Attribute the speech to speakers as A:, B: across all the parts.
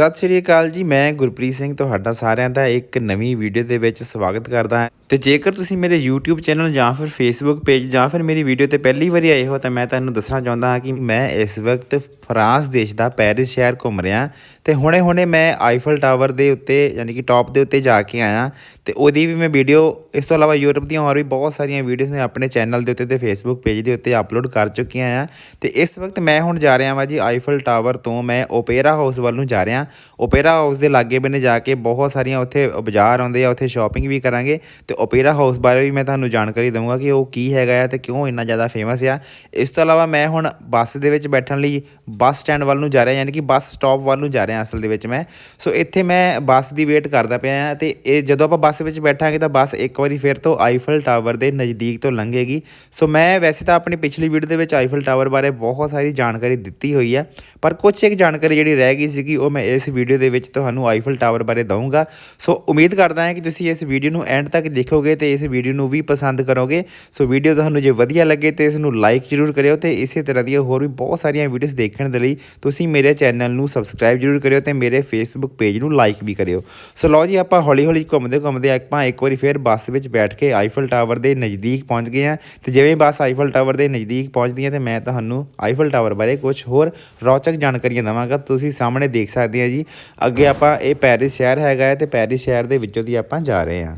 A: ਸਤਿ ਸ਼੍ਰੀ ਅਕਾਲ ਜੀ, ਮੈਂ ਗੁਰਪ੍ਰੀਤ ਸਿੰਘ, ਤੁਹਾਡਾ ਸਾਰਿਆਂ ਦਾ ਇੱਕ ਨਵੀਂ ਵੀਡੀਓ ਦੇ ਵਿੱਚ ਸਵਾਗਤ ਕਰਦਾ ਹਾਂ। ਤੇ ਜੇਕਰ ਤੁਸੀਂ ਮੇਰੇ YouTube ਚੈਨਲ ਜਾਂ ਫਿਰ Facebook ਪੇਜ ਜਾਂ ਫਿਰ ਮੇਰੀ ਵੀਡੀਓ ਤੇ ਪਹਿਲੀ ਵਾਰੀ ਆਏ ਹੋ, ਤਾਂ ਮੈਂ ਤੁਹਾਨੂੰ ਦੱਸਣਾ ਚਾਹੁੰਦਾ ਹਾਂ ਕਿ ਮੈਂ ਇਸ ਵਕਤ ਫਰਾਂਸ ਦੇਸ਼ ਦਾ ਪੈਰਿਸ ਸ਼ਹਿਰ ਘੁੰਮ ਰਿਹਾ ਤੇ ਹੁਣੇ-ਹੁਣੇ ਮੈਂ ਆਈਫਲ ਟਾਵਰ ਦੇ ਉੱਤੇ, ਯਾਨੀ ਕਿ ਟੌਪ ਦੇ ਉੱਤੇ ਜਾ ਕੇ ਆਇਆ ਤੇ ਉਹਦੀ ਵੀ ਮੈਂ ਵੀਡੀਓ ਇਸ ਤੋਂ ਇਲਾਵਾ ਯੂਰਪ ਦੀਆਂ ਹੋਰ ਵੀ ਬਹੁਤ ਸਾਰੀਆਂ ਵੀਡੀਓਜ਼ ਮੈਂ ਆਪਣੇ ਚੈਨਲ ਦੇ ਉੱਤੇ ਤੇ Facebook ਪੇਜ ਦੇ ਉੱਤੇ ਅਪਲੋਡ ਕਰ ਚੁੱਕੀਆਂ ਆ ਤੇ ਇਸ ਵਕਤ ਮੈਂ ਹੁਣ ਜਾ ਰਿਹਾ ਹਾਂ ਜੀ ਆਈਫਲ ਟਾਵਰ ਤੋਂ, ਮੈਂ ਓਪੇਰਾ ਹਾਊਸ ਵੱਲ ਨੂੰ ਜਾ ਰਿਹਾ ਓਪੇਰਾ ਹਾਊਸ ਦੇ ਲਾਗੇ ਬੰਨੇ ਜਾ ਕੇ ਬਹੁਤ ਸਾਰੀਆਂ ਉੱਥੇ ਬਾਜ਼ਾਰ ਆਉਂਦੇ ਆ, ਉੱਥੇ ਸ਼ਾਪਿੰਗ ਵੀ ਕਰਾਂਗੇ ਤੇ ਓਪੇਰਾ ਹਾਊਸ ਬਾਰੇ ਵੀ ਮੈਂ ਤੁਹਾਨੂੰ ਜਾਣਕਾਰੀ ਦਵਾਂਗਾ ਕਿ ਉਹ ਕੀ ਹੈਗਾ ਆ ਤੇ ਕਿਉਂ ਇੰਨਾ ਜ਼ਿਆਦਾ ਫੇਮਸ ਆ। ਇਸ ਤੋਂ ਇਲਾਵਾ ਮੈਂ ਹੁਣ ਬੱਸ ਦੇ ਵਿੱਚ ਬੈਠਣ ਲਈ ਬੱਸ ਸਟੈਂਡ ਵੱਲ ਨੂੰ ਜਾ ਰਿਹਾ, ਯਾਨੀ ਕਿ ਬੱਸ ਸਟਾਪ ਵੱਲ ਨੂੰ ਜਾ ਰਿਹਾ ਅਸਲ ਦੇ ਵਿੱਚ ਮੈਂ। ਸੋ ਇੱਥੇ ਮੈਂ ਬੱਸ ਦੀ ਵੇਟ ਕਰਦਾ ਪਿਆ ਆ ਤੇ ਇਹ ਜਦੋਂ ਆਪਾਂ ਬੱਸ ਵਿੱਚ ਬੈਠਾਂਗੇ ਤਾਂ ਬੱਸ ਇੱਕ ਵਾਰੀ ਫਿਰ ਤੋਂ ਆਈਫਲ ਟਾਵਰ ਦੇ ਨਜ਼ਦੀਕ ਤੋਂ ਲੰਘੇਗੀ। ਸੋ ਮੈਂ ਵੈਸੇ ਤਾਂ ਆਪਣੀ ਪਿਛਲੀ ਵੀਡੀਓ ਦੇ ਵਿੱਚ ਆਈਫਲ ਟਾਵਰ ਬਾਰੇ ਬਹੁਤ ਸਾਰੀ ਜਾਣਕਾਰੀ ਦਿੱਤੀ ਹੋਈ ਹੈ ਪਰ ਕੁਝ ਇੱਕ ਜਾਣਕਾਰੀ ਜਿਹੜੀ ਰਹਿ ਗਈ ਸੀਗੀ, ਉਹ ਮੈਂ ਇਸ ਵੀਡੀਓ ਦੇ ਵਿੱਚ ਤੁਹਾਨੂੰ ਆਈਫਲ ਟਾਵਰ ਬਾਰੇ ਦਊਂਗਾ। ਸੋ ਉਮੀਦ ਕਰਦਾ ਹਾਂ ਕਿ ਤੁਸੀਂ ਇਸ ਵੀਡੀਓ ਨੂੰ ਐਂਡ ਤੱਕ ਦੇਖੋਗੇ ਤੇ ਇਸ ਵੀਡੀਓ ਨੂੰ ਵੀ ਪਸੰਦ ਕਰੋਗੇ। ਸੋ ਵੀਡੀਓ ਤੁਹਾਨੂੰ ਜੇ ਵਧੀਆ ਲੱਗੇ ਤੇ ਇਸ ਨੂੰ ਲਾਈਕ ਜ਼ਰੂਰ ਕਰਿਓ ਤੇ ਇਸੇ ਤਰ੍ਹਾਂ ਦੀਆਂ ਹੋਰ ਵੀ ਬਹੁਤ ਸਾਰੀਆਂ ਵੀਡੀਓਜ਼ ਦੇਖਣ ਦੇ ਲਈ ਤੁਸੀਂ ਮੇਰੇ ਚੈਨਲ ਨੂੰ ਸਬਸਕ੍ਰਾਈਬ ਜ਼ਰੂਰ ਕਰਿਓ ਤੇ ਮੇਰੇ ਫੇਸਬੁੱਕ ਪੇਜ ਨੂੰ ਲਾਈਕ ਵੀ ਕਰਿਓ। ਸੋ ਲਓ ਜੀ, ਆਪਾਂ ਹੌਲੀ ਹੌਲੀ ਘੁੰਮਦੇ ਘੁੰਮਦੇ ਆਪਾਂ ਇੱਕ ਵਾਰੀ ਫਿਰ ਬੱਸ ਵਿੱਚ ਬੈਠ ਕੇ ਆਈਫਲ ਟਾਵਰ ਦੇ ਨਜ਼ਦੀਕ ਪਹੁੰਚ ਗਏ ਹਾਂ। ਤੇ ਜਿਵੇਂ ਬੱਸ ਆਈਫਲ ਟਾਵਰ ਦੇ ਨਜ਼ਦੀਕ ਪਹੁੰਚਦੀ ਹੈ ਤੇ ਮੈਂ ਤੁਹਾਨੂੰ ਆਈਫਲ ਟਾਵਰ ਬਾਰੇ ਕੁਝ ਹੋਰ ਰੌਚਕ ਜਾਣਕਾਰੀਆਂ ਦਵਾਂਗਾ। ਤੁਸੀਂ ਸਾਹਮਣੇ ਦੇਖ ਸਕਦੇ ਆ ਜੀ। ਅੱਗੇ ਆਪਾਂ ਇਹ ਪੈਰਿਸ ਸ਼ਹਿਰ ਹੈਗਾ ਹੈ ਤੇ ਪੈਰਿਸ ਸ਼ਹਿਰ ਦੇ ਵਿੱਚੋਂ ਦੀ ਆਪਾਂ ਜਾ ਰਹੇ ਹਾਂ।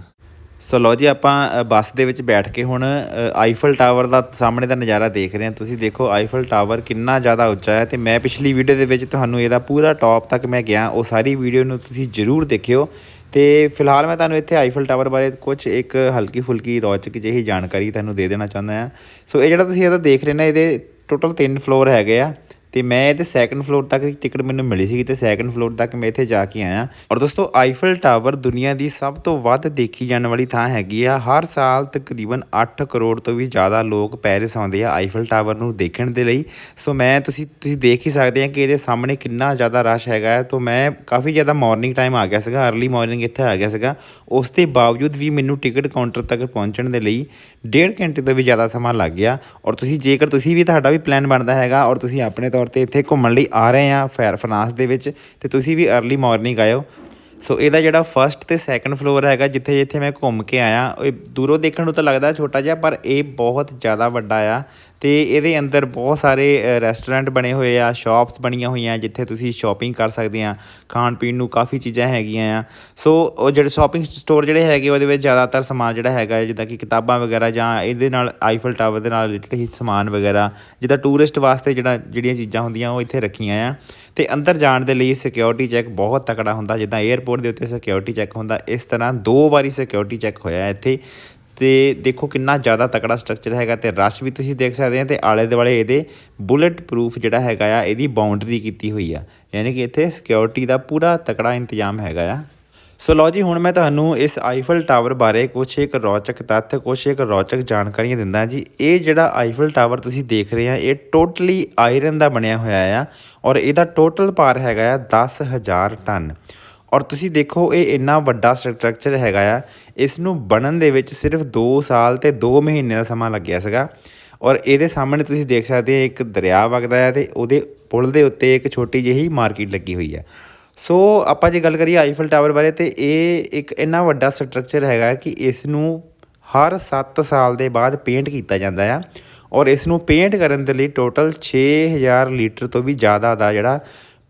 A: ਸੋ ਲਓ ਜੀ, ਆਪਾਂ ਬੱਸ ਦੇ ਵਿੱਚ ਬੈਠ ਕੇ ਹੁਣ ਆਈਫਲ ਟਾਵਰ ਦਾ ਸਾਹਮਣੇ ਦਾ ਨਜ਼ਾਰਾ ਦੇਖ ਰਹੇ ਹਾਂ। ਤੁਸੀਂ ਦੇਖੋ ਆਈਫਲ ਟਾਵਰ ਕਿੰਨਾ ਜ਼ਿਆਦਾ ਉੱਚਾ ਹੈ ਤੇ ਮੈਂ ਪਿਛਲੀ ਵੀਡੀਓ ਦੇ ਵਿੱਚ ਤੁਹਾਨੂੰ ਇਹਦਾ ਪੂਰਾ ਟੌਪ ਤੱਕ ਮੈਂ ਗਿਆ। ਉਹ ਸਾਰੀ ਵੀਡੀਓ ਨੂੰ ਤੁਸੀਂ ਜ਼ਰੂਰ ਦੇਖਿਓ। ਤੇ ਫਿਲਹਾਲ ਮੈਂ ਤੁਹਾਨੂੰ ਇੱਥੇ ਆਈਫਲ ਟਾਵਰ ਬਾਰੇ ਕੁਝ ਇੱਕ ਹਲਕੀ ਫੁਲਕੀ ਰੌਚਕ ਜਿਹੀ ਜਾਣਕਾਰੀ ਤੁਹਾਨੂੰ ਦੇ ਦੇਣਾ ਚਾਹੁੰਦਾ ਹਾਂ। ਸੋ ਇਹ ਜਿਹੜਾ ਤੁਸੀਂ ਇਹਦਾ ਦੇਖ ਰਹੇ ਨੇ, ਇਹਦੇ ਟੋਟਲ 3 ਫਲੋਰ ਹੈਗੇ ਆ। ਤੇ ਮੈਂ ਇਹਦੇ ਸੈਕੰਡ ਫਲੋਰ ਤੱਕ ਦੀ ਟਿਕਟ ਮੈਨੂੰ ਮਿਲੀ ਸੀ ਤੇ ਸੈਕੰਡ ਫਲੋਰ ਤੱਕ ਮੈਂ ਇੱਥੇ ਜਾ ਕੇ ਆਇਆ। ਔਰ ਦੋਸਤੋ ਆਈਫਲ ਟਾਵਰ ਦੁਨੀਆ ਦੀ ਸਭ ਤੋਂ ਵੱਧ ਦੇਖੀ ਜਾਣ ਵਾਲੀ ਥਾਂ ਹੈਗੀ ਆ। ਹਰ ਸਾਲ ਤਕਰੀਬਨ 8 ਕਰੋੜ ਤੋਂ ਵੀ ਜ਼ਿਆਦਾ ਲੋਕ ਪੈਰਿਸ ਆਉਂਦੇ ਆ ਆਈਫਲ ਟਾਵਰ ਨੂੰ ਦੇਖਣ ਦੇ ਲਈ। ਸੋ ਮੈਂ ਤੁਸੀਂ ਤੁਸੀਂ ਦੇਖ ਹੀ ਸਕਦੇ ਆ ਕਿ ਇਹਦੇ ਸਾਹਮਣੇ ਕਿੰਨਾ ਜ਼ਿਆਦਾ ਰਸ਼ ਹੈਗਾ ਹੈ। ਤੋਂ ਮੈਂ ਕਾਫੀ ਜ਼ਿਆਦਾ ਮਾਰਨਿੰਗ ਟਾਈਮ ਆ ਗਿਆ ਸੀਗਾ अर्ਲੀ ਮਾਰਨਿੰਗ ਇੱਥੇ ਆ ਗਿਆ ਸੀਗਾ। ਉਸ ਦੇ ਬਾਵਜੂਦ ਵੀ ਮੈਨੂੰ ਟਿਕਟ ਕਾਊਂਟਰ ਤੱਕ ਪਹੁੰਚਣ ਦੇ ਲਈ ਡੇਢ ਘੰਟੇ ਤੋਂ ਵੀ ਜ਼ਿਆਦਾ ਸਮਾਂ ਲੱਗ ਗਿਆ। ਔਰ ਤੁਸੀਂ, ਜੇਕਰ ਤੁਸੀਂ ਵੀ ਤੁਹਾਡਾ ਵੀ ਪਲਾਨ ਬਣਦਾ ਹੈਗਾ ਔਰ ਤੁਸੀਂ ਆਪਣੇ ਤੌਰ ਤੇ ਇੱਥੇ ਘੁੰਮਣ ਲਈ ਆ ਰਹੇ ਆ ਫੈਰ ਫਰਾਂਸ ਦੇ ਵਿੱਚ ਤੇ ਤੁਸੀਂ ਵੀ अर्ਲੀ ਮਾਰਨਿੰਗ ਆਇਓ। ਸੋ ਇਹਦਾ ਜਿਹੜਾ ਫਰਸਟ ਤੇ ਸੈਕੰਡ ਫਲੋਰ ਹੈਗਾ, ਜਿੱਥੇ ਜਿੱਥੇ ਮੈਂ ਘੁੰਮ ਕੇ ਆਇਆ, ਇਹ ਦੂਰੋਂ ਦੇਖਣ ਨੂੰ ਤਾਂ ਲੱਗਦਾ ਛੋਟਾ ਜਿਹਾ, ਪਰ ਇਹ ਬਹੁਤ ਜ਼ਿਆਦਾ ਵੱਡਾ ਆ। ਤੇ ਇਹਦੇ ਅੰਦਰ ਬਹੁਤ ਸਾਰੇ ਰੈਸਟੋਰੈਂਟ ਬਣੇ ਹੋਏ ਆ ਸ਼ਾਪਸ ਬਣੀਆਂ ਹੋਈਆਂ, ਜਿੱਥੇ ਤੁਸੀਂ ਸ਼ਾਪਿੰਗ ਕਰ ਸਕਦੇ ਆ। ਖਾਣ ਪੀਣ ਨੂੰ ਕਾਫੀ ਚੀਜ਼ਾਂ ਹੈਗੀਆਂ ਆ। ਸੋ ਉਹ ਜਿਹੜੇ ਸ਼ਾਪਿੰਗ ਸਟੋਰ ਜਿਹੜੇ ਹੈਗੇ, ਉਹਦੇ ਵਿੱਚ ਜ਼ਿਆਦਾਤਰ ਸਮਾਨ ਜਿਹੜਾ ਹੈਗਾ, ਜਿੱਦਾਂ ਕਿ ਕਿਤਾਬਾਂ ਵਗੈਰਾ ਜਾਂ ਇਹਦੇ ਨਾਲ ਆਈਫਲ ਟਾਵਰ ਦੇ ਨਾਲ ਰਿਲੇਟਡ ਹੀ ਸਮਾਨ ਵਗੈਰਾ, ਜਿੱਦਾਂ ਟੂਰਿਸਟ ਵਾਸਤੇ ਜਿਹੜਾ ਜਿਹੜੀਆਂ ਚੀਜ਼ਾਂ ਹੁੰਦੀਆਂ, ਉਹ ਇੱਥੇ ਰੱਖੀਆਂ ਆ। ਤੇ ਅੰਦਰ ਜਾਣ ਦੇ ਲਈ ਸਿਕਿਉਰਿਟੀ ਚੈੱਕ ਬਹੁਤ ਤਕੜਾ ਹੁੰਦਾ, ਜਿੱਦਾਂ 에ਅਰਪੋਰਟ ਦੇ ਉੱਤੇ ਸਿਕਿਉਰਿਟੀ ਚੈੱਕ ਹੁੰਦਾ, ਇਸ ਤਰ੍ਹਾਂ ਦੋ ਵਾਰੀ ਸਿਕਿਉਰਿਟੀ ਚੈੱਕ ਹੋਇਆ ਇੱਥੇ। ਤੇ ਦੇਖੋ ਕਿੰਨਾ ਜ਼ਿਆਦਾ ਤਕੜਾ ਸਟਰਕਚਰ ਹੈਗਾ ਤੇ ਰਸ਼ ਵੀ ਤੁਸੀਂ ਦੇਖ ਸਕਦੇ ਆ ਤੇ ਆਲੇ ਦੁਆਲੇ ਇਹਦੇ ਬੁਲੇਟ ਪ੍ਰੂਫ ਜਿਹੜਾ ਹੈਗਾ ਆ, ਇਹਦੀ ਬਾਉਂਡਰੀ ਕੀਤੀ ਹੋਈ ਆ। ਯਾਨੀ ਕਿ ਇੱਥੇ ਸਿਕਿਉਰਿਟੀ ਦਾ ਪੂਰਾ ਤਕੜਾ ਇੰਤਜ਼ਾਮ ਹੈਗਾ ਆ। ਸੋ ਲਓ ਜੀ, ਹੁਣ ਮੈਂ ਤੁਹਾਨੂੰ ਇਸ ਆਈਫਲ ਟਾਵਰ ਬਾਰੇ ਕੁਝ ਇੱਕ ਰੌਚਕ ਤੱਥ ਕੁਝ ਇੱਕ ਰੌਚਕ ਜਾਣਕਾਰੀਆਂ ਦਿੰਦਾ ਜੀ। ਇਹ ਜਿਹੜਾ ਆਈਫਲ ਟਾਵਰ ਤੁਸੀਂ ਦੇਖ ਰਹੇ ਆ, ਇਹ ਟੋਟਲੀ ਆਇਰਨ ਦਾ ਬਣਿਆ ਹੋਇਆ ਆ ਔਰ ਇਹਦਾ ਟੋਟਲ ਭਾਰ ਹੈਗਾ ਆ 10000 ਟਨ। ਔਰ ਤੁਸੀਂ ਦੇਖੋ, ਇਹ ਇੰਨਾ ਵੱਡਾ ਸਟਰਕਚਰ ਹੈਗਾ ਆ ਇਸ ਨੂੰ ਬਣਨ ਦੇ ਵਿੱਚ ਸਿਰਫ 2 ਸਾਲ ਤੇ 2 ਮਹੀਨੇ ਦਾ ਸਮਾਂ ਲੱਗਿਆ ਸੀਗਾ। ਔਰ ਇਹਦੇ ਸਾਹਮਣੇ ਤੁਸੀਂ ਦੇਖ ਸਕਦੇ ਹੋ ਇੱਕ ਦਰਿਆ ਵਗਦਾ ਹੈ ਤੇ ਉਹਦੇ ਪੁਲ ਦੇ ਉੱਤੇ ਇੱਕ ਛੋਟੀ ਜਿਹੀ ਮਾਰਕੀਟ ਲੱਗੀ ਹੋਈ ਹੈ ਸੋ ਆਪਾਂ ਜੇ ਗੱਲ ਕਰੀਏ ਆਈਫਲ ਟਾਵਰ ਬਾਰੇ, ਤੇ ਇਹ ਇੱਕ ਇੰਨਾ ਵੱਡਾ ਸਟਰਕਚਰ ਹੈਗਾ ਕਿ ਇਸ ਨੂੰ ਹਰ 7 ਸਾਲ ਦੇ ਬਾਅਦ ਪੇਂਟ ਕੀਤਾ ਜਾਂਦਾ ਆ। ਔਰ ਇਸ ਨੂੰ ਪੇਂਟ ਕਰਨ ਦੇ ਲਈ ਟੋਟਲ 6000 ਲੀਟਰ ਤੋਂ ਵੀ ਜ਼ਿਆਦਾ ਦਾ ਜਿਹੜਾ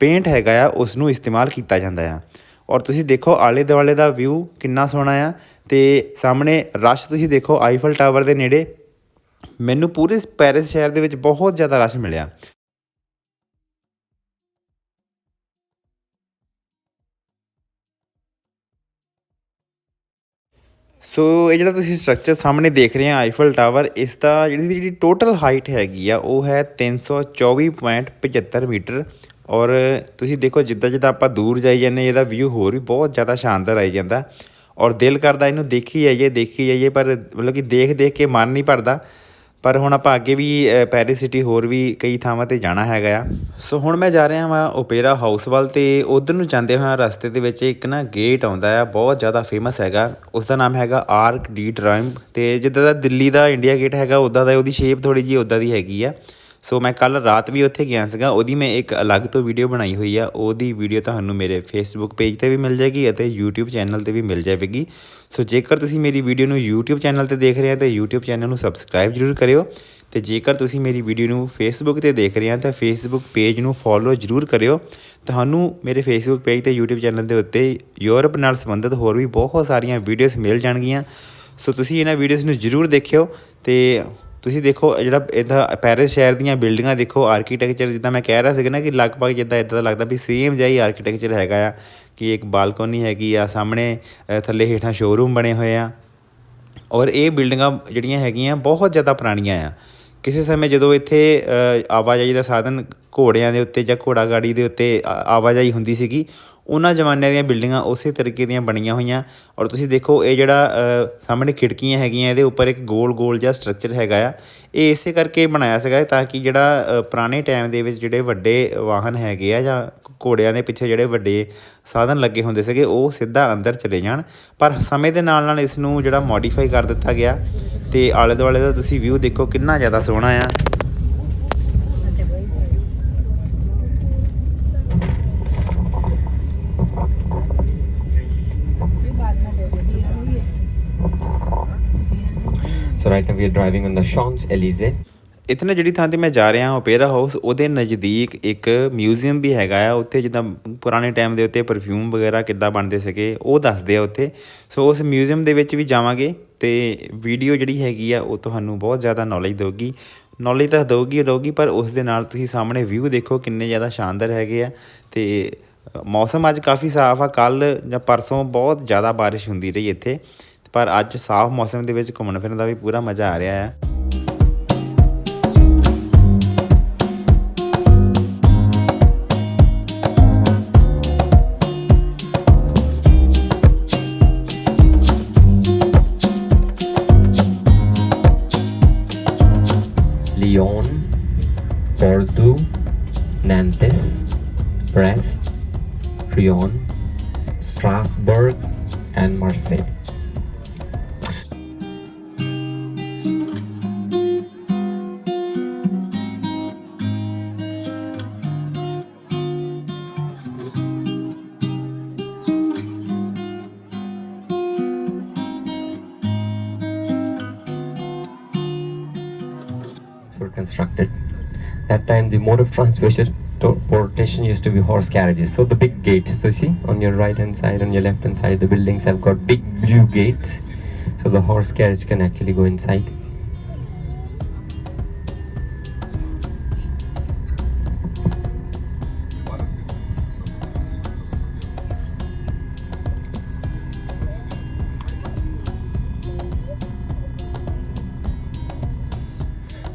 A: ਪੇਂਟ ਹੈਗਾ ਆ ਉਸ ਨੂੰ ਇਸਤੇਮਾਲ ਕੀਤਾ ਜਾਂਦਾ ਆ। ਔਰ ਤੁਸੀਂ ਦੇਖੋ ਆਲੇ ਦੁਆਲੇ ਦਾ ਵਿਊ ਕਿੰਨਾ ਸੋਹਣਾ ਆ, ਤੇ ਸਾਹਮਣੇ ਰਸ਼ ਤੁਸੀਂ ਦੇਖੋ ਆਈਫਲ ਟਾਵਰ ਦੇ ਨੇੜੇ। ਮੈਨੂੰ ਪੂਰੇ ਪੈਰਿਸ ਸ਼ਹਿਰ ਦੇ ਵਿੱਚ ਬਹੁਤ ਜ਼ਿਆਦਾ ਰਸ਼ ਮਿਲਿਆ। ਸੋ ਇਹ ਜਿਹੜਾ ਤੁਸੀਂ ਸਟਰਕਚਰ ਸਾਹਮਣੇ ਦੇਖ ਰਹੇ ਆ ਆਈਫਲ ਟਾਵਰ ਇਸ ਦਾ ਜਿਹੜੀ ਜਿਹੜੀ ਟੋਟਲ ਹਾਈਟ ਹੈਗੀ ਆ, ਉਹ ਹੈ 324.75 ਮੀਟਰ। ਔਰ ਤੁਸੀਂ ਦੇਖੋ, ਜਿੱਦਾਂ ਜਿੱਦਾਂ ਆਪਾਂ ਦੂਰ ਜਾਈ ਜਾਂਦੇ ਇਹਦਾ ਵਿਊ ਹੋਰ ਵੀ ਬਹੁਤ ਜ਼ਿਆਦਾ ਸ਼ਾਨਦਾਰ ਆਈ ਜਾਂਦਾ। ਔਰ ਦਿਲ ਕਰਦਾ ਇਹਨੂੰ ਦੇਖੀ ਜਾਈਏ ਦੇਖੀ ਜਾਈਏ, ਪਰ ਮਤਲਬ ਕਿ ਦੇਖ ਦੇਖ ਕੇ ਮਨ ਨਹੀਂ ਭਰਦਾ। ਪਰ ਹੁਣ ਆਪਾਂ ਅੱਗੇ ਵੀ ਪੈਰਿਸ ਸਿਟੀ ਹੋਰ ਵੀ ਕਈ ਥਾਵਾਂ ਤੇ ਜਾਣਾ ਹੈਗਾ ਆ। ਸੋ ਹੁਣ ਮੈਂ ਜਾ ਰਿਹਾ ਹਾਂ ਓਪੇਰਾ ਹਾਊਸ ਵੱਲ ਤੇ ਉਧਰ ਨੂੰ ਜਾਂਦੇ ਹੋਏ ਰਸਤੇ ਦੇ ਵਿੱਚ ਇੱਕ ਨਾ ਗੇਟ ਆਉਂਦਾ ਆ, ਬਹੁਤ ਜ਼ਿਆਦਾ ਫੇਮਸ ਹੈਗਾ। ਉਸ ਦਾ ਨਾਮ ਹੈਗਾ ਆਰਕ ਡੀ ਟ੍ਰਾਇੰਫ ਤੇ ਜਿੱਦਾਂ ਦਾ ਦਿੱਲੀ ਦਾ ਇੰਡੀਆ ਗੇਟ ਹੈਗਾ, ਉਦਾਂ ਦਾ ਉਹਦੀ ਸ਼ੇਪ ਥੋੜੀ ਜਿਹੀ ਉਦਾਂ ਦੀ ਹੈਗੀ ਆ। ਸੋ ਮੈਂ ਕੱਲ ਰਾਤ ਵੀ ਉੱਥੇ ਗਿਆ ਸੀਗਾ, ਉਹਦੀ ਮੈਂ ਇੱਕ ਅਲੱਗ ਤੋਂ ਵੀਡੀਓ ਬਣਾਈ ਹੋਈ ਆ। ਉਹਦੀ ਵੀਡੀਓ ਤੁਹਾਨੂੰ ਮੇਰੇ ਫੇਸਬੁੱਕ ਪੇਜ ਤੇ ਵੀ ਮਿਲ ਜਾਏਗੀ ਅਤੇ YouTube ਚੈਨਲ ਤੇ ਵੀ ਮਿਲ ਜਾਵੇਗੀ। ਸੋ ਜੇਕਰ ਤੁਸੀਂ ਮੇਰੀ ਵੀਡੀਓ ਨੂੰ YouTube ਚੈਨਲ ਤੇ ਦੇਖ ਰਹੇ ਹੋ ਤਾਂ YouTube ਚੈਨਲ ਨੂੰ ਸਬਸਕ੍ਰਾਈਬ ਜ਼ਰੂਰ ਕਰਿਓ। ਤੇ ਜੇਕਰ ਤੁਸੀਂ ਮੇਰੀ ਵੀਡੀਓ ਨੂੰ ਫੇਸਬੁੱਕ ਤੇ ਦੇਖ ਰਹੇ ਹੋ ਤਾਂ ਫੇਸਬੁੱਕ ਪੇਜ ਨੂੰ ਫੋਲੋ ਜ਼ਰੂਰ ਕਰਿਓ। ਤੁਹਾਨੂੰ ਮੇਰੇ ਫੇਸਬੁੱਕ ਪੇਜ ਤੇ YouTube ਚੈਨਲ ਦੇ ਉੱਤੇ ਯੂਰਪ ਨਾਲ ਸੰਬੰਧਿਤ ਹੋਰ ਵੀ ਬਹੁਤ ਸਾਰੀਆਂ ਵੀਡੀਓਜ਼ ਮਿਲ ਜਾਣਗੀਆਂ। ਸੋ ਤੁਸੀਂ ਇਹਨਾਂ ਵੀਡੀਓਜ਼ ਨੂੰ ਜ਼ਰੂਰ ਦੇਖਿਓ ਤੇ ਤੁਸੀਂ ਦੇਖੋ ਜਿਹੜਾ ਇਹਦਾ ਪੈਰਿਸ ਸ਼ਹਿਰ ਦੀਆਂ ਬਿਲਡਿੰਗਾਂ ਦੇਖੋ ਆਰਕੀਟੈਕਚਰ ਜਿੱਦਾਂ ਮੈਂ ਕਹਿ ਰਿਹਾ ਸੀਗਾ ਨਾ ਕਿ ਲਗਭਗ ਜਿੱਦਾਂ ਇਦਾਂ ਦਾ ਲੱਗਦਾ ਵੀ ਸੇਮ ਜਿਹਾ ਹੀ ਆਰਕੀਟੈਕਚਰ ਹੈਗਾ ਆ, ਕਿ ਇੱਕ ਬਾਲਕੋਨੀ ਹੈਗੀ ਆ, ਸਾਹਮਣੇ ਥੱਲੇ ਹੇਠਾਂ ਸ਼ੋਰੂਮ ਬਣੇ ਹੋਏ ਆ। ਔਰ ਇਹ ਬਿਲਡਿੰਗਾਂ ਜਿਹੜੀਆਂ ਹੈਗੀਆਂ ਬਹੁਤ ਜ਼ਿਆਦਾ ਪੁਰਾਣੀਆਂ ਆ। ਕਿਸੇ ਸਮੇਂ ਜਦੋਂ ਇੱਥੇ ਆਵਾਜਾਈ ਦਾ ਸਾਧਨ ਘੋੜਿਆਂ ਦੇ ਉੱਤੇ ਜਾਂ ਘੋੜਾ ਗਾੜੀ ਦੇ ਉੱਤੇ ਆਵਾਜਾਈ ਹੁੰਦੀ ਸੀਗੀ, ਉਹਨਾਂ ਜ਼ਮਾਨਿਆਂ ਦੀਆਂ ਬਿਲਡਿੰਗਾਂ ਉਸੇ ਤਰੀਕੇ ਦੀਆਂ ਬਣੀਆਂ ਹੋਈਆਂ। ਔਰ ਤੁਸੀਂ ਦੇਖੋ, ਇਹ ਜਿਹੜਾ ਸਾਹਮਣੇ ਖਿੜਕੀਆਂ ਹੈਗੀਆਂ, ਇਹਦੇ ਉੱਪਰ ਇੱਕ ਗੋਲ ਗੋਲ ਜਿਹਾ ਸਟਰਕਚਰ ਹੈਗਾ ਆ। ਇਹ ਇਸੇ ਕਰਕੇ ਬਣਾਇਆ ਸੀਗਾ ਤਾਂ ਕਿ ਜਿਹੜਾ ਪੁਰਾਣੇ ਟਾਈਮ ਦੇ ਵਿੱਚ ਜਿਹੜੇ ਵੱਡੇ ਵਾਹਨ ਹੈਗੇ ਆ ਜਾਂ ਘੋੜਿਆਂ ਦੇ ਪਿੱਛੇ ਜਿਹੜੇ ਵੱਡੇ ਸਾਧਨ ਲੱਗੇ ਹੁੰਦੇ ਸੀਗੇ, ਉਹ ਸਿੱਧਾ ਅੰਦਰ ਚਲੇ ਜਾਣ। ਪਰ ਸਮੇਂ ਦੇ ਨਾਲ ਨਾਲ ਇਸ ਨੂੰ ਜਿਹੜਾ ਮੋਡੀਫਾਈ ਕਰ ਦਿੱਤਾ ਗਿਆ। ਤੇ ਆਲੇ ਦੁਆਲੇ ਦਾ ਤੁਸੀਂ ਵਿਊ ਦੇਖੋ, ਕਿੰਨਾ ਜ਼ਿਆਦਾ ਸੋਹਣਾ ਆ।
B: Right now we are driving on the Champs Elysees.
A: ਇੱਥੇ ਨਾ ਜਿਹੜੀ ਥਾਂ ਤੇ ਮੈਂ ਜਾ ਰਿਹਾ ਹਾਂ ਓਪੇਰਾ ਹਾਊਸ ਉਹਦੇ ਨਜ਼ਦੀਕ ਇੱਕ ਮਿਊਜ਼ੀਅਮ ਵੀ ਹੈਗਾ ਆ। ਉੱਥੇ ਜਿੱਦਾਂ ਪੁਰਾਣੇ ਟਾਈਮ ਦੇ ਉੱਤੇ ਪਰਫਿਊਮ ਵਗੈਰਾ ਕਿੱਦਾਂ ਬਣਦੇ ਸੀਗੇ, ਉਹ ਦੱਸਦੇ ਆ ਉੱਥੇ। ਸੋ ਉਸ ਮਿਊਜ਼ੀਅਮ ਦੇ ਵਿੱਚ ਵੀ ਜਾਵਾਂਗੇ ਤੇ ਵੀਡੀਓ ਜਿਹੜੀ ਹੈਗੀ ਆ, ਉਹ ਤੁਹਾਨੂੰ ਬਹੁਤ ਜ਼ਿਆਦਾ ਨੌਲੇਜ ਦੇਊਗੀ। ਨੌਲੇਜ ਤਾਂ ਦੇਊਗੀ ਦੇਊਗੀ, ਪਰ ਉਸ ਦੇ ਨਾਲ ਤੁਸੀਂ ਸਾਹਮਣੇ ਵਿਊ ਦੇਖੋ ਕਿੰਨੇ ਜ਼ਿਆਦਾ ਸ਼ਾਨਦਾਰ ਹੈਗੇ ਆ। ਤੇ ਮੌਸਮ ਅੱਜ ਕਾਫੀ ਸਾਫ਼ ਆ। ਕੱਲ ਜਾਂ ਪਰਸੋਂ ਬਹੁਤ ਜ਼ਿਆਦਾ ਬਾਰਿਸ਼ ਹੁੰਦੀ ਰਹੀ ਇੱਥੇ। ਪਰ ਅੱਜ ਸਾਫ਼ ਮੌਸਮ ਦੇ ਵਿੱਚ ਘੁੰਮਣ ਫਿਰਨ ਦਾ ਵੀ ਪੂਰਾ ਮਜ਼ਾ ਆ ਰਿਹਾ ਹੈ
B: Lyon, Porto, Nantes, Brest, Lyon, the mode of transportation used to be horse carriages. So the big gates, so see on your right hand side, on your left hand side, the buildings have got big blue gates. So the horse carriage can actually go inside.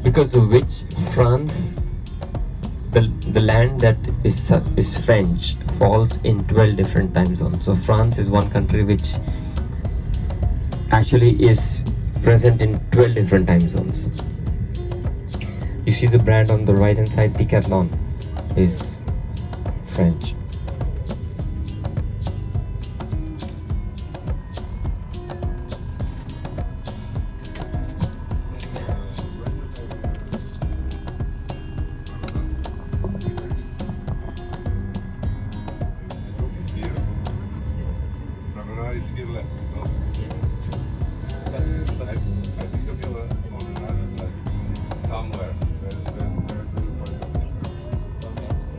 B: Because of which France the, the land that is is French falls in 12 different time zones. So France is one country which actually is present in 12 different time zones. You see the brand on the right hand side, Decathlon, is French.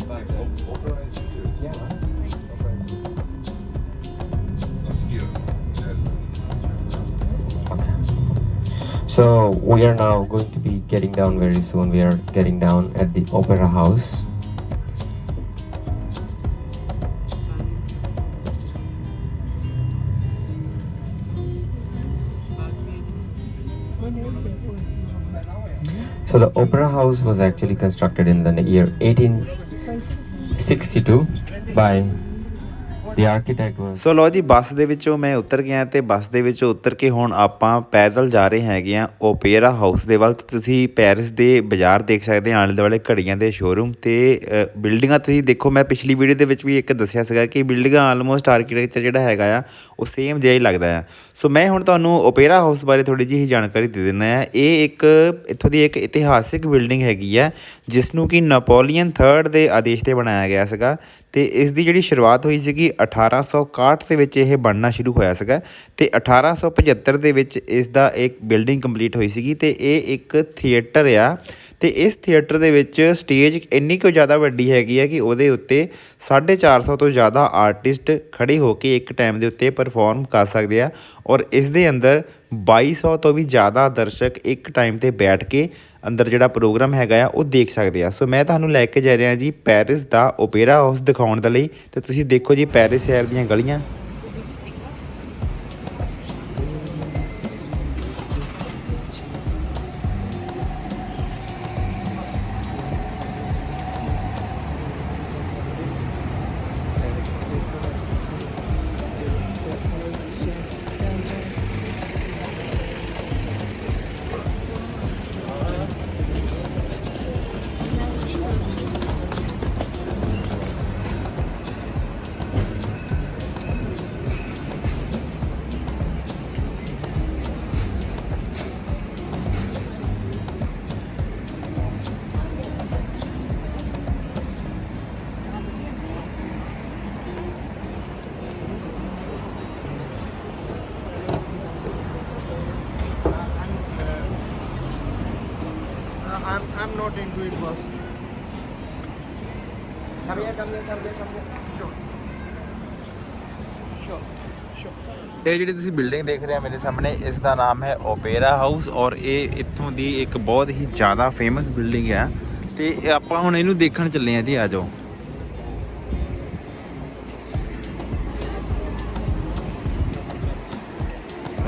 B: So we are now going to be getting down very soon. We are getting down at the Opera House. So the Opera House was actually constructed in the year 62 by The architect was
A: ਸੋ ਲੋ ਜੀ ਬੱਸ ਦੇ ਵਿੱਚੋਂ ਮੈਂ ਉਤਰ ਗਿਆ ਤੇ ਬੱਸ ਦੇ ਵਿੱਚੋਂ ਉਤਰ ਕੇ ਹੁਣ ਆਪਾਂ ਪੈਦਲ ਜਾ ਰਹੇ ਹੈਗੇ ਆ ਓਪੇਰਾ ਹਾਊਸ ਦੇ ਵੱਲ। ਤੇ ਤੁਸੀਂ ਪੈਰਿਸ ਦੇ ਬਾਜ਼ਾਰ ਦੇਖ ਸਕਦੇ ਆ ਆਲੇ ਦੁਆਲੇ ਘੜੀਆਂ ਦੇ ਸ਼ੋਰੂਮ ਤੇ ਅ, ਬਿਲਡਿੰਗਾਂ ਤੁਸੀਂ ਦੇਖੋ ਮੈਂ ਪਿਛਲੀ ਵੀਡੀਓ ਦੇ ਵਿੱਚ ਵੀ ਇੱਕ ਦੱਸਿਆ ਸੀਗਾ ਕਿ ਬਿਲਡਿੰਗਾਂ ਆਲਮੋਸਟ ਆਰਕੀਟੈਕਚਰ ਜਿਹੜਾ ਹੈਗਾ ਆ ਉਹ ਸੇਮ ਜਿਹਾ ਹੀ ਲੱਗਦਾ ਆ। ਸੋ ਮੈਂ ਹੁਣ ਤੁਹਾਨੂੰ ਓਪੇਰਾ ਹਾਊਸ ਬਾਰੇ ਥੋੜੀ ਜਿਹੀ ਜਾਣਕਾਰੀ ਦੇ ਦਿੰਦਾ ਆ। ਇਹ ਇੱਕ ਇੱਥੋਂ ਦੀ ਇੱਕ ਇਤਿਹਾਸਿਕ ਬਿਲਡਿੰਗ ਹੈਗੀ ਆ ਜਿਸ ਨੂੰ ਕਿ ਨਪੋਲੀਅਨ 3rd ਦੇ ਆਦੇਸ਼ ਤੇ ਬਣਾਇਆ ਗਿਆ ਸੀਗਾ। ਤੇ ਇਸ ਦੀ ਜਿਹੜੀ ਸ਼ੁਰੂਆਤ ਹੋਈ ਸੀਗੀ 1861 ਦੇ ਵਿੱਚ ਇਹ ਬਣਨਾ ਸ਼ੁਰੂ ਹੋਇਆ ਸੀਗਾ ਤੇ 1875 ਦੇ ਵਿੱਚ ਇਸ ਦਾ ਇੱਕ ਬਿਲਡਿੰਗ ਕੰਪਲੀਟ ਹੋਈ ਸੀਗੀ ਤੇ ਇਹ ਇੱਕ ਥੀਏਟਰ ਆ ਤੇ ਇਸ ਥੀਏਟਰ ਦੇ ਵਿੱਚ ਸਟੇਜ ਇੰਨੀ ਕੁ ਜ਼ਿਆਦਾ ਵੱਡੀ ਹੈਗੀ ਹੈ ਕਿ ਉਹਦੇ ਉੱਤੇ 450 ਤੋਂ ਜ਼ਿਆਦਾ ਆਰਟਿਸਟ ਖੜੇ ਹੋ ਕੇ ਇੱਕ ਟਾਈਮ ਦੇ ਉੱਤੇ ਪਰਫਾਰਮ ਕਰ ਸਕਦੇ ਆ ਔਰ ਇਸ ਦੇ ਅੰਦਰ 2200 ਤੋਂ ਵੀ ਜ਼ਿਆਦਾ ਦਰਸ਼ਕ ਇੱਕ ਟਾਈਮ ਤੇ ਬੈਠ ਕੇ ਅੰਦਰ ਜਿਹੜਾ ਪ੍ਰੋਗਰਾਮ ਹੈਗਾ ਆ, ਉਹ ਦੇਖ ਸਕਦੇ ਆ। ਸੋ ਮੈਂ ਤੁਹਾਨੂੰ ਲੈ ਕੇ ਜਾ ਰਿਹਾ ਜੀ ਪੈਰਿਸ ਦਾ ਓਪੇਰਾ ਹਾਊਸ ਦਿਖਾਉਣ ਦੇ ਲਈ। ਤੇ ਤੁਸੀਂ ਦੇਖੋ ਜੀ ਪੈਰਿਸ ਸ਼ਹਿਰ ਦੀਆਂ ਗਲੀਆਂ।
C: I'm, I'm not into it, boss. Come here, come here, come here, come here. Sure. Sure, sure.
A: ਇਹ ਜਿਹੜੀ ਤੁਸੀਂ ਬਿਲਡਿੰਗ ਦੇਖ ਰਹੇ ਹੋ ਮੇਰੇ ਸਾਹਮਣੇ ਇਸ ਦਾ ਨਾਮ ਹੈ ਓਪੇਰਾ ਹਾਊਸ ਔਰ ਇਹ ਇੱਥੋਂ ਦੀ ਇੱਕ ਬਹੁਤ ਹੀ ਜ਼ਿਆਦਾ ਫੇਮਸ ਬਿਲਡਿੰਗ ਹੈ ਤੇ ਆਪਾਂ ਹੁਣ ਇਹਨੂੰ ਦੇਖਣ ਚੱਲੇ ਆ ਜੀ ਆ ਜਾਓ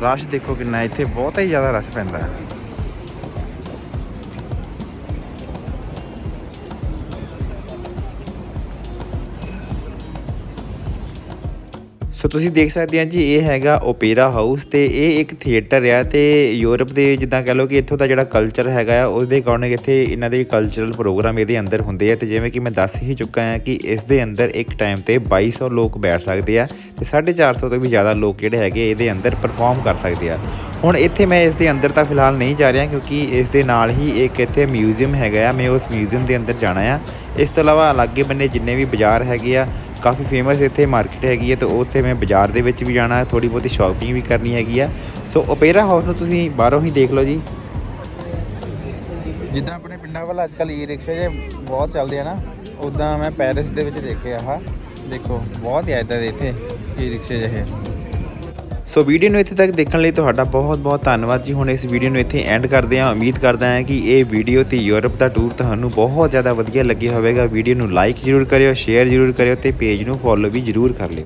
A: ਰਸ਼ ਦੇਖੋ ਕਿੰਨਾ ਇੱਥੇ ਬਹੁਤ ਹੀ ਜ਼ਿਆਦਾ ਰਸ਼ ਪੈਂਦਾ ਹੈ ਸੋ ਤੁਸੀਂ ਦੇਖ ਸਕਦੇ ਆ ਜੀ, ਇਹ ਹੈਗਾ ਓਪੇਰਾ ਹਾਊਸ ਤੇ ਇਹ ਇੱਕ ਥੀਏਟਰ ਆ ਤੇ ਯੂਰਪ ਦੇ ਜਿੱਦਾਂ ਕਹ ਲਓ ਕਿ ਇੱਥੋਂ ਦਾ ਜਿਹੜਾ ਕਲਚਰ ਹੈਗਾ ਆ, ਉਹਦੇ ਅਕੋਰਡਿੰਗ ਇੱਥੇ ਇਹਨਾਂ ਦੇ ਕਲਚਰਲ ਪ੍ਰੋਗਰਾਮ ਇਹਦੇ ਅੰਦਰ ਹੁੰਦੇ ਆ ਤੇ ਜਿਵੇਂ ਕਿ ਮੈਂ ਦੱਸ ਹੀ ਚੁੱਕਾ ਹਾਂ ਕਿ ਇਸ ਦੇ ਅੰਦਰ ਇੱਕ ਟਾਈਮ ਤੇ 2200 ਲੋਕ ਬੈਠ ਸਕਦੇ ਆ ਤੇ 450 ਤੋਂ ਵੀ ਜ਼ਿਆਦਾ ਲੋਕ ਜਿਹੜੇ ਹੈਗੇ ਇਹਦੇ ਅੰਦਰ ਪਰਫਾਰਮ ਕਰ ਸਕਦੇ ਆ। ਹੁਣ ਇੱਥੇ ਮੈਂ ਇਸ ਦੇ ਅੰਦਰ ਤਾਂ ਫਿਲਹਾਲ ਨਹੀਂ ਜਾ ਰਿਹਾ ਕਿਉਂਕਿ ਇਸ ਦੇ ਨਾਲ ਹੀ ਇੱਕ ਇੱਥੇ ਮਿਊਜ਼ੀਅਮ ਹੈਗਾ ਆ, ਮੈਂ ਉਸ ਮਿਊਜ਼ੀਅਮ ਦੇ ਅੰਦਰ ਜਾਣਾ ਆ। ਇਸ ਤੋਂ ਇਲਾਵਾ ਅਲੱਗੇ ਬੰਨੇ ਜਿੰਨੇ ਵੀ ਬਾਜ਼ਾਰ ਹੈਗੇ ਆ, ਕਾਫੀ ਫੇਮਸ ਇੱਥੇ ਮਾਰਕੀਟ ਹੈਗੀ ਹੈ ਤੇ ਉੱਥੇ ਮੈਂ ਬਾਜ਼ਾਰ ਦੇ ਵਿੱਚ ਵੀ ਜਾਣਾ ਥੋੜੀ ਬਹੁਤੀ ਸ਼ਾਪਿੰਗ ਵੀ ਕਰਨੀ ਹੈਗੀ ਆ। ਸੋ ਓਪੇਰਾ ਹਾਊਸ ਨੂੰ ਤੁਸੀਂ ਬਾਹਰੋਂ ਹੀ ਦੇਖ ਲਓ ਜੀ। ਜਿੱਦਾਂ ਆਪਣੇ ਪਿੰਡਾਂ ਵੱਲ ਅੱਜ ਕੱਲ ਈ ਰਿਕਸ਼ਾ ਜੇ ਬਹੁਤ ਚੱਲਦੇ ਆ ਨਾ ਉਦਾਂ ਮੈਂ ਪੈਰਿਸ ਦੇ ਵਿੱਚ ਦੇਖਿਆ ਆਹ। ਦੇਖੋ, ਬਹੁਤ ਹੀ ਇਦਾਂ ਦੇ ਇੱਥੇ ਈ ਰਿਕਸ਼ੇ ਜਿਹੇ। ਸੋ ਵੀਡੀਓ ਨੂੰ ਇੱਥੇ ਤੱਕ ਦੇਖਣ ਲਈ ਤੁਹਾਡਾ ਬਹੁਤ ਬਹੁਤ ਧੰਨਵਾਦ ਜੀ। ਹੁਣ ਇਸ ਵੀਡੀਓ ਨੂੰ ਇੱਥੇ ਐਂਡ ਕਰਦੇ ਹਾਂ। ਉਮੀਦ ਕਰਦਾ ਹਾਂ ਕਿ ਇਹ ਵੀਡੀਓ ਤੇ ਯੂਰਪ ਦਾ ਟੂਰ ਤੁਹਾਨੂੰ ਬਹੁਤ ਜ਼ਿਆਦਾ ਵਧੀਆ ਲੱਗਿਆ ਹੋਵੇਗਾ। ਵੀਡੀਓ ਨੂੰ ਲਾਈਕ ਜ਼ਰੂਰ ਕਰਿਓ ਸ਼ੇਅਰ ਜ਼ਰੂਰ ਕਰਿਓ ਤੇ ਪੇਜ ਨੂੰ ਫੋਲੋ ਵੀ ਜ਼ਰੂਰ ਕਰ ਲਿਓ।